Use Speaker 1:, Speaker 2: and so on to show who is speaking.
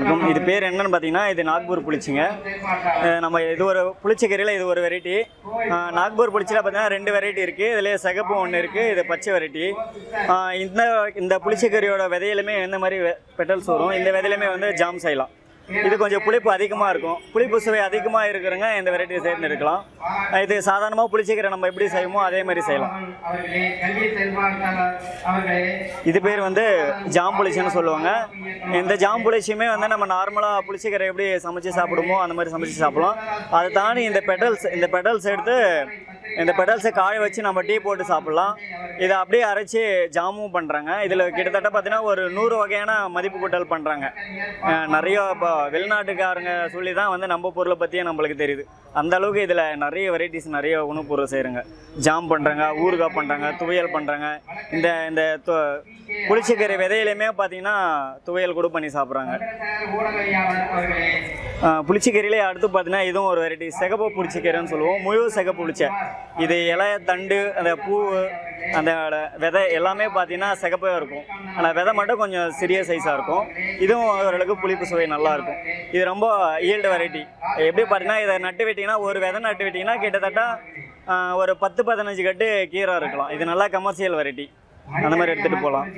Speaker 1: வணக்கம். இது பேர் என்னன்னு பார்த்தீங்கன்னா இது நாக்பூர் புளிச்சிங்க. நம்ம இது ஒரு புளிச்சக்கீரையில் இது ஒரு வெரைட்டி நாக்பூர் புளிச்சியில் பார்த்தீங்கன்னா ரெண்டு வெரைட்டி இருக்குது இதில் சிகப்பு ஒன்று இருக்குது இது பச்சை வெரைட்டி இந்த இந்த புளிச்சக்கீரையோட விதையிலுமே இந்த மாதிரி பெட்டல்ஸ் வரும்? இந்த விதையிலுமே வந்து ஜாம் செய்யலாம். இது கொஞ்சம் புளிப்பு அதிகமாக இருக்கும். புளிப்பு சுவை அதிகமாக இருக்கிறவங்க இந்த வெரைட்டியை சேர்ந்து எடுக்கலாம் இது சாதாரணமாக புளிச்சிக்கிற நம்ம எப்படி செய்வோமோ அதே மாதிரி செய்யலாம். இது பேர் வந்து ஜாம் புளிச்சின்னு சொல்லுவாங்க. இந்த ஜாம் புளிச்சியுமே வந்து நம்ம நார்மலாக புளிச்சிக்கிற எப்படி சமைச்சு சாப்பிடுமோ அந்த மாதிரி சமைச்சு சாப்பிடலாம். அதை தாண்டி இந்த பெடல்ஸ் இந்த பெடல்ஸ் எடுத்து இந்த பெட்டல்ஸை காய வச்சு நம்ம டீ போட்டு சாப்பிட்லாம். இதை அப்படியே அரைச்சி ஜாமும் பண்ணுறாங்க இதில் கிட்டத்தட்ட பார்த்தீங்கன்னா ஒரு நூறு வகையான மதிப்பு கூட்டல் பண்ணுறாங்க நிறைய இப்போ வெளிநாட்டுக்காரங்க சொல்லி தான் வந்து நம்ம பொருளை பற்றியே நம்மளுக்கு தெரியுது. அந்த அளவுக்கு இதில் நிறைய வெரைட்டிஸ் நிறைய உணவுப் பொருள் செய்கிறாங்க ஜாம் பண்ணுறாங்க ஊறுகாய் பண்ணுறாங்க துவையல் பண்ணுறாங்க இந்த இந்த து- புளிச்சக்கீரை விதையிலையுமே பார்த்தீங்கன்னா துவையல் கூட பண்ணி சாப்பிட்றாங்க. புளிச்சக்கீரையிலே அடுத்து பார்த்தீங்கன்னா இதுவும் ஒரு வெரைட்டி சிகப்பு புளிச்சக்கீரைன்னு சொல்லுவோம். முழு சிகப்பு புளிச்சை. இது இலைய தண்டு அந்த பூ அந்த விதை எல்லாமே பார்த்தீங்கன்னா சிகப்பாக இருக்கும். ஆனால் விதை மட்டும் கொஞ்சம் சிறிய சைஸாக இருக்கும். இதுவும் ஓரளவுக்கு புளிப்பு சுவை நல்லாயிருக்கும் இது ரொம்ப ஈல்டு வெரைட்டி எப்படி பார்த்தீங்கன்னா இதை நட்டு விட்டிங்கன்னா ஒரு விதை நட்டு விட்டிங்கன்னா கிட்டத்தட்ட ஒரு பத்து பதினஞ்சு கட்டு கீரை இருக்கலாம். இது நல்லா கமர்ஷியல் வெரைட்டி அந்த மாதிரி எடுத்துகிட்டு போகலாம்.